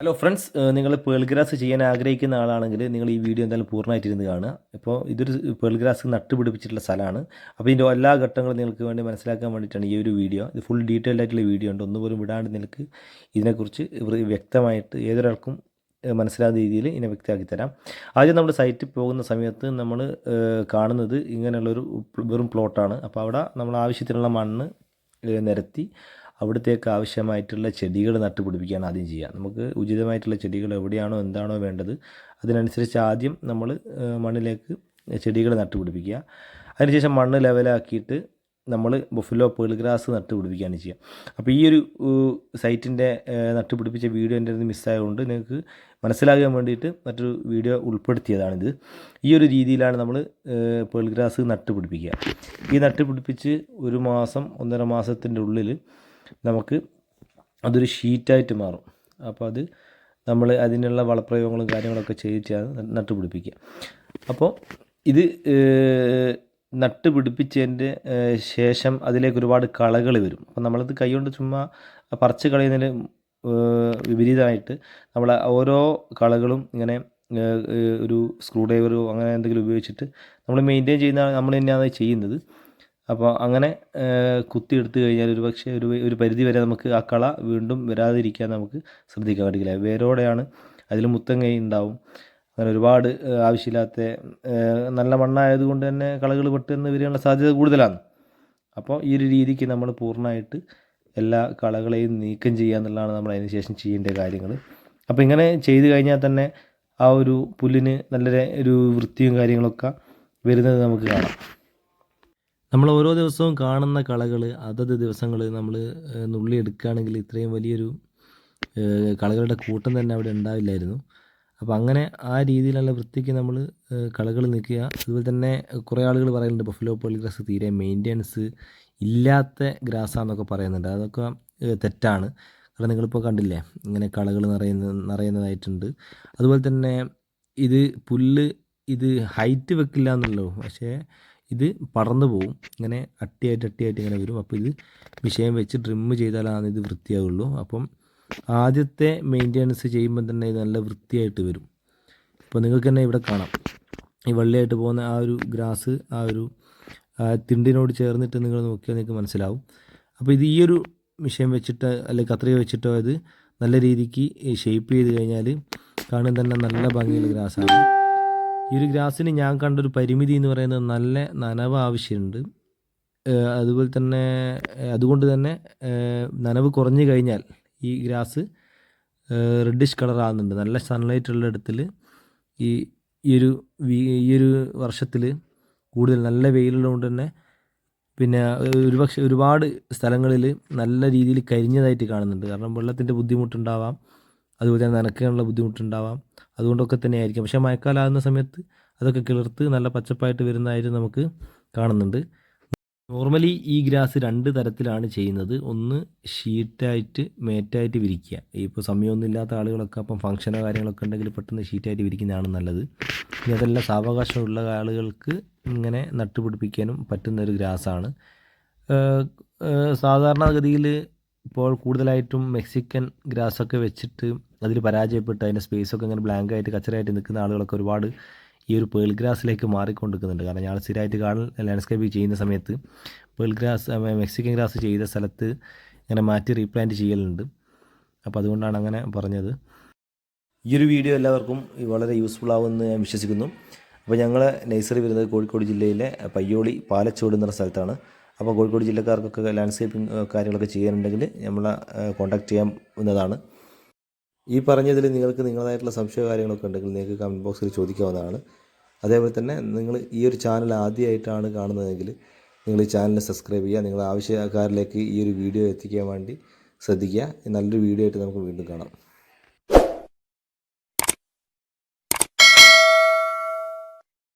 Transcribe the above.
Hello friends നിങ്ങൾ pearl grass ചെയ്യാൻ ആഗ്രഹിക്കുന്ന ആളാണെങ്കിൽ നിങ്ങൾ ഈ വീഡിയോ എന്തായാലും പൂർണമായിട്ട് ഇരുന്ന് കാണുക. ഇപ്പോൾ ഇതൊരു പേൾ ഗ്രാസ് നട്ടുപിടിപ്പിച്ചിട്ടുള്ള സ്ഥലമാണ്. അപ്പോൾ ഇതിന്റെ എല്ലാ ഘട്ടങ്ങളും നിങ്ങൾക്ക് വേണ്ടി മനസ്സിലാക്കാൻ വേണ്ടിയിട്ടാണ് ഈ ഒരു വീഡിയോ ഇത് ഫുൾ ഡീറ്റെയിൽഡ് ആയിട്ടുള്ള വീഡിയോ ഉണ്ട്. ഒന്നുപോലും വിടാണ്ട് നിങ്ങൾക്ക് ഇതിനെക്കുറിച്ച് വ്യക്തമായിട്ട് ഏതൊരാൾക്കും മനസ്സിലാകുന്ന രീതിയിൽ ഇതിനെ വ്യക്തമാക്കി തരാം. ആദ്യം നമ്മൾ സൈറ്റിൽ പോകുന്ന സമയത്ത് നമ്മൾ കാണുന്നത് ഇങ്ങനെയുള്ളൊരു വെറും പ്ലോട്ടാണ് അപ്പോൾ അവിടെ നമ്മൾ ആവശ്യത്തിനുള്ള മണ്ണ് നിരത്തി അവിടത്തേക്ക് ആവശ്യമായിട്ടുള്ള ചെടികൾ നട്ടുപിടിപ്പിക്കുകയാണ് ആദ്യം ചെയ്യുക. നമുക്ക് ഉചിതമായിട്ടുള്ള ചെടികൾ എവിടെയാണോ എന്താണോ വേണ്ടത് അതിനനുസരിച്ച് ആദ്യം നമ്മൾ മണ്ണിലേക്ക് ചെടികൾ നട്ടുപിടിപ്പിക്കുക. അതിനുശേഷം മണ്ണ് ലെവലാക്കിയിട്ട് നമ്മൾ ബൊഫിലോ പേൾ ഗ്രാസ് നട്ടുപിടിപ്പിക്കുകയാണ് ചെയ്യുക. അപ്പോൾ ഈ ഒരു സൈറ്റിന്റെ നട്ടുപിടിപ്പിച്ച വീഡിയോ എന്റെ അടുത്ത് മിസ്സായതുകൊണ്ട് നിങ്ങൾക്ക് മനസ്സിലാകാൻ വേണ്ടിയിട്ട് മറ്റൊരു വീഡിയോ ഉൾപ്പെടുത്തിയതാണിത്. ഈ ഒരു രീതിയിലാണ് നമ്മൾ പേൾ ഗ്രാസ് നട്ടുപിടിപ്പിക്കുക. ഈ നട്ടുപിടിപ്പിച്ച് ഒരു മാസം ഒന്നര മാസത്തിന്റെ ഉള്ളിൽ നമുക്ക് അതൊരു ഷീറ്റായിട്ട് മാറും. അപ്പോൾ അത് നമ്മൾ അതിനുള്ള വളപ്രയോഗങ്ങളും കാര്യങ്ങളൊക്കെ ചെയ്യിച്ചാണ് നട്ടുപിടിപ്പിക്കുക. അപ്പോൾ ഇത് നട്ട് നട്ടുപിടിപ്പിച്ചതിന്റെ ശേഷം അതിലേക്ക് ഒരുപാട് കളകൾ വരും. അപ്പോൾ നമ്മളത് കൈകൊണ്ട് ചുമ്മാ പറിച്ച് കളയുന്നതിന് വിപരീതമായിട്ട് നമ്മൾ ഓരോ കളകളും ഇങ്ങനെ ഒരു സ്ക്രൂ ഡ്രൈവറോ അങ്ങനെ എന്തെങ്കിലും ഉപയോഗിച്ചിട്ട് നമ്മൾ മെയിന്റെയിൻ ചെയ്യുന്ന നമ്മൾ തന്നെയാണ് ചെയ്യുന്നത്. അപ്പോൾ അങ്ങനെ കുത്തിയെടുത്ത് കഴിഞ്ഞാൽ ഒരു പക്ഷേ ഒരു ഒരു പരിധി വരെ നമുക്ക് ആ കള വീണ്ടും വരാതിരിക്കാൻ നമുക്ക് ശ്രദ്ധിക്കാൻ പറ്റില്ല. വേരോടെയാണ് അതിൽ മുത്തങ്ങ ഉണ്ടാവും. അങ്ങനെ ഒരുപാട് ആവശ്യമില്ലാത്ത നല്ല മണ്ണായതുകൊണ്ട് തന്നെ കളകൾ പെട്ടെന്ന് വരാനുള്ള സാധ്യത കൂടുതലാണ്. അപ്പോൾ ഈ ഒരു രീതിക്ക് നമ്മൾ പൂർണമായിട്ട് എല്ലാ കളകളെയും നീക്കം ചെയ്യുക എന്നുള്ളതാണ് നമ്മൾ അതിന് ശേഷം ചെയ്യേണ്ട കാര്യങ്ങൾ. അപ്പോൾ ഇങ്ങനെ ചെയ്തു കഴിഞ്ഞാൽ തന്നെ ആ ഒരു പുല്ലിന് നല്ലൊരു വൃത്തിയും കാര്യങ്ങളൊക്കെ വരുന്നത് നമുക്ക് കാണാം. നമ്മൾ ഓരോ ദിവസവും കാണുന്ന കളകൾ അതത് ദിവസങ്ങൾ നമ്മൾ നുള്ളി എടുക്കുകയാണെങ്കിൽ ഇത്രയും വലിയൊരു കളകളുടെ കൂട്ടം തന്നെ അവിടെ ഉണ്ടാവില്ലായിരുന്നു. അപ്പോൾ അങ്ങനെ ആ രീതിയിലുള്ള വൃത്തിക്ക് നമ്മൾ കളകൾ നിൽക്കുക അതുപോലെ തന്നെ കുറേ ആളുകൾ പറയുന്നുണ്ട് ബഫലോ പോളിഗ്രാസ് തീരെ മെയിന്റെനൻസ് ഇല്ലാത്ത ഗ്രാസാന്നൊക്കെ പറയുന്നുണ്ട്. അതൊക്കെ തെറ്റാണ്. കാരണം നിങ്ങളിപ്പോൾ കണ്ടില്ലേ ഇങ്ങനെ കളകൾ നിറയുന്ന നിറയുന്നതായിട്ടുണ്ട്. അതുപോലെ തന്നെ ഇത് പുല്ല് ഇത് ഹൈറ്റ് വെക്കില്ല എന്നുള്ളൂ. പക്ഷേ ഇത് പറന്നു പോകും ഇങ്ങനെ അട്ടിയായിട്ട് അട്ടിയായിട്ട് ഇങ്ങനെ വരും. അപ്പോൾ ഇത് വിഷയം വെച്ച് ട്രിമ്മ് ചെയ്താലാണ് ഇത് വൃത്തിയാവുള്ളൂ. അപ്പം ആദ്യത്തെ മെയിന്റെനൻസ് ചെയ്യുമ്പോൾ തന്നെ ഇത് നല്ല വൃത്തിയായിട്ട് വരും. ഇപ്പോൾ നിങ്ങൾക്ക് തന്നെ ഇവിടെ കാണാം. ഈ വെള്ളയായിട്ട് പോകുന്ന ആ ഒരു ഗ്രാസ് ആ ഒരു തിണ്ടിനോട് ചേർന്നിട്ട് നിങ്ങൾ നോക്കിയാൽ നിങ്ങൾക്ക് മനസ്സിലാവും. അപ്പോൾ ഇത് ഈ ഒരു വിഷയം വെച്ചിട്ട് അല്ലെങ്കിൽ കത്രിക വെച്ചിട്ടോ ഇത് നല്ല രീതിക്ക് ഷേപ്പ് ചെയ്ത് കഴിഞ്ഞാൽ കാണാൻ തന്നെ നല്ല ഭംഗിയുള്ള ഗ്രാസാണ്. ഈ ഒരു ഗ്രാസിന് ഞാൻ കണ്ടൊരു പരിമിതി എന്ന് പറയുന്നത് നല്ല നനവ് ആവശ്യമുണ്ട്. അതുപോലെ തന്നെ അതുകൊണ്ട് തന്നെ നനവ് കുറഞ്ഞു കഴിഞ്ഞാൽ ഈ ഗ്രാസ് റെഡിഷ് കളർ ആകുന്നുണ്ട് നല്ല സൺലൈറ്റ് ഉള്ള ഇടത്തിൽ ഈ ഈ ഒരു ഈ ഒരു വർഷത്തിൽ കൂടുതൽ നല്ല വെയിലുള്ളതുകൊണ്ട് തന്നെ പിന്നെ ഒരുപക്ഷെ ഒരുപാട് സ്ഥലങ്ങളിൽ നല്ല രീതിയിൽ കരിഞ്ഞതായിട്ട് കാണുന്നുണ്ട്. കാരണം വെള്ളത്തിന്റെ ബുദ്ധിമുട്ടുണ്ടാവാം. അതുപോലെ തന്നെ നനയ്ക്കാനുള്ള ബുദ്ധിമുട്ടുണ്ടാവാം. അതുകൊണ്ടൊക്കെ തന്നെ ആയിരിക്കും പക്ഷേ മഴക്കാലമാകുന്ന സമയത്ത് അതൊക്കെ കിളിർത്ത് നല്ല പച്ചപ്പായിട്ട് വരുന്നതായിട്ട് നമുക്ക് കാണുന്നുണ്ട്. നോർമലി ഈ ഗ്രാസ് രണ്ട് തരത്തിലാണ് ചെയ്യുന്നത്. ഒന്ന് ഷീറ്റായിട്ട് മേറ്റായിട്ട് വിരിക്കുക. ഇപ്പോൾ സമയമൊന്നും ഇല്ലാത്ത ആളുകളൊക്കെ അപ്പം ഫംഗ്ഷനോ കാര്യങ്ങളൊക്കെ ഉണ്ടെങ്കിൽ പെട്ടെന്ന് ഷീറ്റായിട്ട് വിരിക്കുന്നതാണ് നല്ലത്. ഇനി അതെല്ലാം സാവകാശമുള്ള ആളുകൾക്ക് ഇങ്ങനെ നട്ടുപിടിപ്പിക്കാനും പറ്റുന്ന ഒരു ഗ്രാസാണ് സാധാരണഗതിയിൽ ഇപ്പോൾ കൂടുതലായിട്ടും മെക്സിക്കൻ ഗ്രാസൊക്കെ വെച്ചിട്ട് അതിൽ പരാജയപ്പെട്ട് അതിന്റെ സ്പേസൊക്കെ ഇങ്ങനെ ബ്ലാങ്ക് ആയിട്ട് കച്ചറായിട്ട് നിൽക്കുന്ന ആളുകളൊക്കെ ഒരുപാട് ഈ ഒരു പേൾ ഗ്രാസിലേക്ക് മാറിക്കൊണ്ടിരിക്കുന്നുണ്ട്. കാരണം ഞാൻ സ്ഥിരമായിട്ട് കാണൽ ലാൻഡ്സ്കേപ്പ് ചെയ്യുന്ന സമയത്ത് പേൾ ഗ്രാസ് മെക്സിക്കൻ ഗ്രാസ് ചെയ്ത സ്ഥലത്ത് ഇങ്ങനെ മാറ്റി റീപ്ലാന്റ് ചെയ്യലുണ്ട്. അപ്പോൾ അതുകൊണ്ടാണ് അങ്ങനെ പറഞ്ഞത്. ഈ ഒരു വീഡിയോ എല്ലാവർക്കും വളരെ യൂസ്ഫുൾ ആവുമെന്ന് ഞാൻ വിശ്വസിക്കുന്നു. അപ്പോൾ ഞങ്ങൾ നഴ്സറി വരുന്നത് കോഴിക്കോട് ജില്ലയിലെ പയ്യോളി പാലച്ചോട് എന്ന സ്ഥലത്താണ്. അപ്പോൾ കോഴിക്കോട് ജില്ലക്കാർക്കൊക്കെ ലാൻഡ്സ്കേപ്പിംഗ് കാര്യങ്ങളൊക്കെ ചെയ്യാനുണ്ടെങ്കിൽ നമ്മളെ കോൺടാക്ട് ചെയ്യാവുന്നതാണ് ഈ പറഞ്ഞതിൽ നിങ്ങൾക്ക് നിങ്ങളതായിട്ടുള്ള സംശയ കാര്യങ്ങളൊക്കെ ഉണ്ടെങ്കിൽ നിങ്ങൾക്ക് കമന്റ് ബോക്സിൽ ചോദിക്കാവുന്നതാണ്. അതേപോലെ തന്നെ നിങ്ങൾ ഈ ഒരു ചാനൽ ആദ്യമായിട്ടാണ് കാണുന്നതെങ്കിൽ നിങ്ങൾ ഈ ചാനൽ സബ്സ്ക്രൈബ് ചെയ്യുക. നിങ്ങളുടെ ആവശ്യക്കാരിലേക്ക് ഈ ഒരു വീഡിയോ എത്തിക്കാൻ വേണ്ടി ശ്രദ്ധിക്കുക. നല്ലൊരു വീഡിയോ ആയിട്ട് നമുക്ക് വീണ്ടും കാണാം.